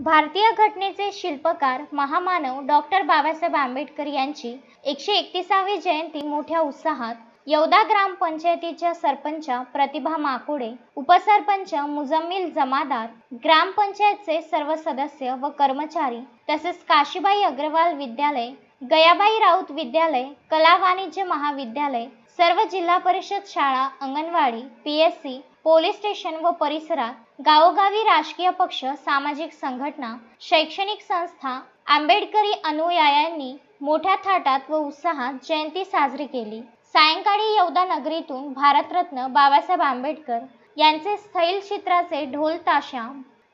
भारतीय घटनेचे शिल्पकार महामानव डॉक्टर बाबासाहेब आंबेडकर यांची एकशे एकतीसावी जयंती मोठ्या उत्साहात यवदा ग्रामपंचायतीच्या सरपंच प्रतिभा माकुडे उपसरपंच मुजम्मिल जमादार ग्रामपंचायतचे सर्व सदस्य व कर्मचारी तसेच काशीबाई अग्रवाल विद्यालय गयाबाई राऊत विद्यालय कला वाणिज्य महाविद्यालय सर्व जिल्हा परिषद शाळा anganwadi P S C police station व परिसरात गावोगावी राजकीय पक्ष सामाजिक संघटना शैक्षणिक संस्था आंबेडकरी अनुयायांनी मोठ्या थाटात व उत्साहात जयंती साजरी केली. सायंकाळी यवदा नगरीतून भारतरत्न बाबासाहेब आंबेडकर यांचे स्थैलचित्राचे ढोल ताशा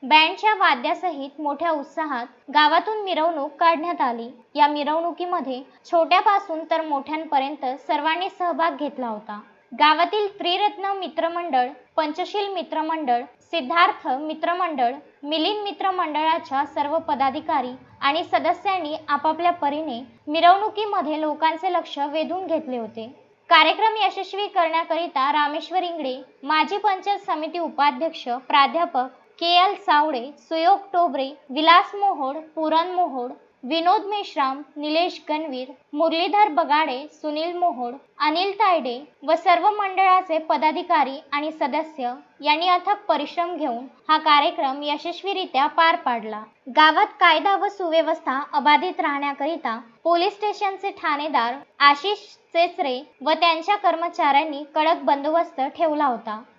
बँडच्या वाद्यासहित मोठ्या उत्साहात गावातून मिरवणूक काढण्यात आली. या मिरवणुकीमध्ये छोट्यापासून तर मोठ्यांपर्यंत सर्वांनी सहभाग घेतला होता. गावातील त्रिरत्न मित्रमंडळ पंचशील मित्रमंडळ सिद्धार्थ मित्रमंडळ मिलिंद मित्रमंडळाच्या सर्व पदाधिकारी आणि सदस्यांनी आपापल्या परीने मिरवणुकीमध्ये लोकांचे लक्ष वेधून घेतले होते. कार्यक्रम यशस्वी करण्याकरिता रामेश्वर इंगडे माजी पंचायत समिती उपाध्यक्ष प्राध्यापक के एल सावडे सुयोग टोबरे विलास मोहोड पुरण मोहोड विनोद मेश्राम निलेश गणवीर मुरलीधर बगाडे सुनील मोहोड अनिल तायडे व सर्व मंडळाचे पदाधिकारी आणि सदस्य यांनी अथक परिश्रम घेऊन हा कार्यक्रम यशस्वीरित्या पार पाडला. गावात कायदा व सुव्यवस्था अबाधित राहण्याकरिता पोलीस स्टेशनचे ठाणेदार आशिष चेचरे व त्यांच्या कर्मचाऱ्यांनी कडक बंदोबस्त ठेवला होता.